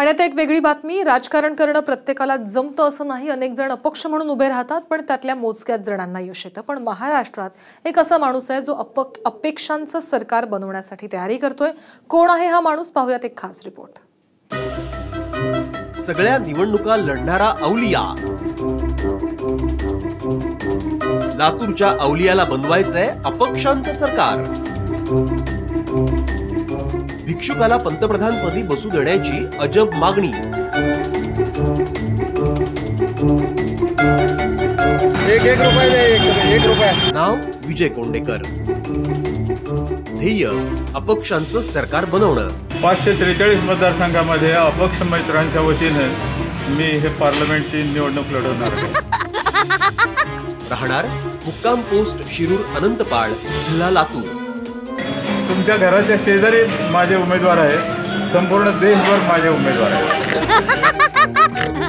आणि आता एक वेगळी बातमी राजकारण करणं प्रत्येकाला जमतं असं नाही. अनेक जण अपक्ष म्हणून उभे राहतात पण त्यातल्या मोजक्याच जणांना यश येतं. पण महाराष्ट्रात एक असा माणूस आहे जो अपक अपेक्षांचं सरकार बनवण्यासाठी तयारी करतोय. कोण आहे हा माणूस? पाहूयात एक खास रिपोर्ट. सगळ्या निवडणुका लढणारा औलिया. लातूरच्या औलियाला बनवायचंय अपक्षांचं सरकार. भिक्षुकाला पंतप्रधानपदी बसू देण्याची अजब मागणी. एक एक रुपये एक रुपया. नाव विजय कोंडेकर. ध्येय अपक्षांचं सरकार बनवणं. पाचशे त्रेचाळीस मतदारसंघामध्ये अपक्ष मित्रांच्या वतीने मी हे पार्लमेंटची निवडणूक लढवणार आहे. राहणार मुक्काम पोस्ट शिरूर अनंतपाळ जिल्हा लातूर. तुमच्या घराच्या शेजारी माझे उमेदवार आहे. संपूर्ण देशभर माझे उमेदवार आहे.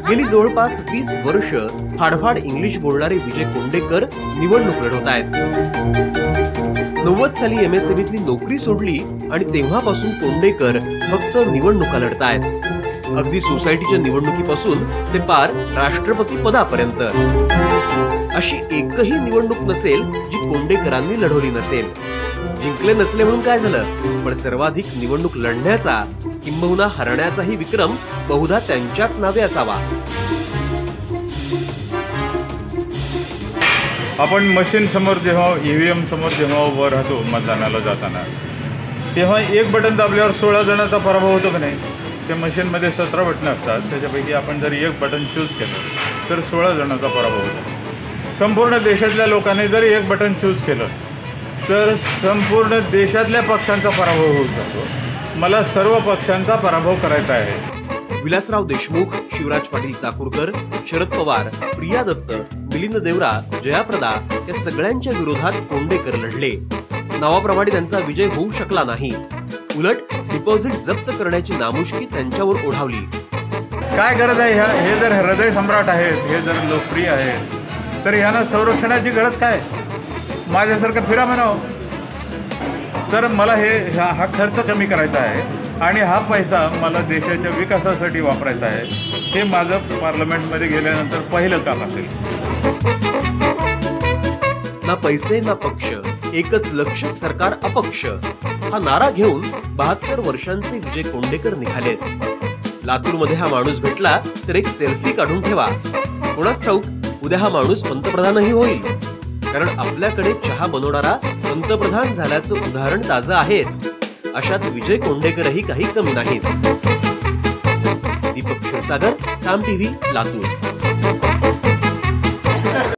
गेली जवळपास वीस वर्ष फाडफाड इंग्लिश बोलणारे विजय कोंडेकर निवडणूक लढवत आहेत. नव्वद साली एमएसएमईतली नोकरी सोडली आणि तेव्हापासून कोंडेकर फक्त निवडणुका लढतायत. अगदी सोसायटीच्या निवडणुकीपासून ते पार राष्ट्रपती पदापर्यंत. अशी एकही निवडणूक नसेल जी कोंडेकरांनी लढवली नसेल. जिंकले नसले म्हणून काय झालं? पण सर्वाधिक निवडणूक लढण्याचा किंबहुना हरण्याचाही विक्रम बहुधा त्यांच्याच नावे असावा. आपण मशीन समोर जेव्हा ईव्हीएम समोर जेव्हा उभं राहतो मतदानाला जाताना तेव्हा एक बटन दाबल्यावर सोळा जणांचा पराभव होतो का नाही? त्या मशीनमध्ये सतरा बटणं असतात. त्याच्यापैकी आपण जर एक बटन चूज केलं तर सोळा जणांचा पराभव होतो. संपूर्ण देशातल्या लोकांनी जर एक बटन चूज केलं तर संपूर्ण देशातल्या पक्षांचा पराभव होऊ शकतो. मला सर्व पक्षांचा पराभव करायचा आहे. विलासराव देशमुख शिवराज पाटील चाकूरकर शरद पवार प्रिया दत्त मिलिंद देवरा जयाप्रदा या सगळ्यांच्या विरोधात कोंडेकर लढले नावाप्रमाणे त्यांचा विजय होऊ शकला नाही. उलट डिपॉझिट जप्त करण्याची नामुष्की त्यांच्यावर ओढावली. काय गरज आहे ह्या हे जर हृदय सम्राट आहेत हे जर लोकप्रिय आहेत तर ह्यांना संरक्षणाची गरज काय? माझ्यासारखं फिरा म्हणावं. तर मला हे हा हा खर्च कमी करायचा आहे आणि हा पैसा मला देशाच्या विकासासाठी वापरायचा आहे. हे माझं पार्लमेंटमध्ये गेल्यानंतर पहिलं काम असेल. ना पैसे ना पक्ष. एकच लक्ष सरकार अपक्ष. हा नारा घेऊन बहात्तर वर्षांचे विजय कोंडेकर निघालेत. लातूरमध्ये हा माणूस भेटला तर एक सेल्फी काढून ठेवा. कोणास ठाऊक उद्या हा माणूस पंतप्रधानही होईल. कारण आपल्याकडे चहा बनवणारा पंतप्रधान झाल्याचं उदाहरण ताजं आहेच. अशात विजय कोंडेकरही काही कमी नाहीत. दीपक क्षीरसागर साम टीव्ही लातूर.